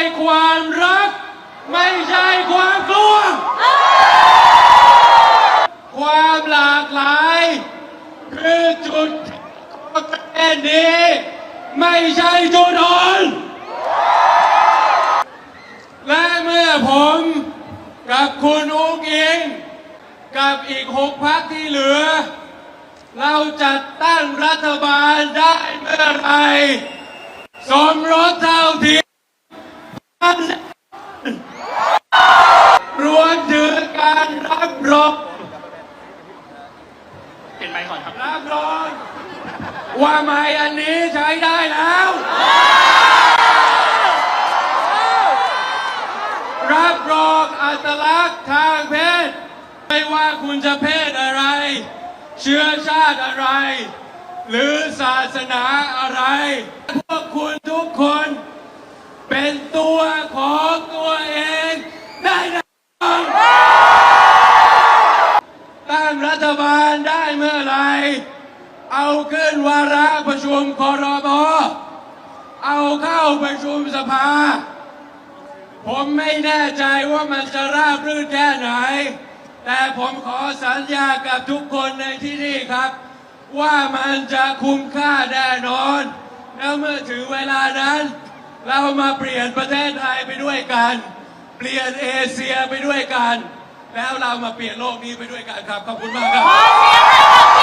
ยความรัก ไม่ใช่ความกลัว ความหลากหลายคือจุดของประเทศนี้ ไม่ใช่จุดอ่อน และเมื่อผมกับคุณอุ้งอิง กับอีกหกพักที่เหลือ เราจัดตั้งรัฐบาลได้เมื่อไหรสมรสเท่าเทียม รวมถึงการรับรองเปลี่ยนไมค์ก่อนครับรับรองว่าไม้อันนี้ใช้ได้แล้ว รับรองอัตลักษณ์ทางเพศ ไม่ว่าคุณจะเพศอะไร เชื้อชาติอะไร หรือศาสนาอะไร พวกคุณทุกคน เป็นตัวของตัวเองได้นะตั้งรัฐบาลได้เมื่อไหรเอาขึ้นวาระประชุมคอรมอเอาเข้าประชุมสภา ผมไม่แน่ใจว่ามันจะราบรื่นแค่ไหน แต่ผมขอสัญญากับทุกคนในที่นี่ครับ ว่ามันจะคุ้มค่าแน่นอน แล้วเมื่อถึงเวลานั้น เรามาเปลี่ยนประเทศไทยไปด้วยกัน เปลี่ยนเอเชียไปด้วยกัน แล้วเรามาเปลี่ยนโลกนี้ไปด้วยกันครับ ขอบคุณมากครับ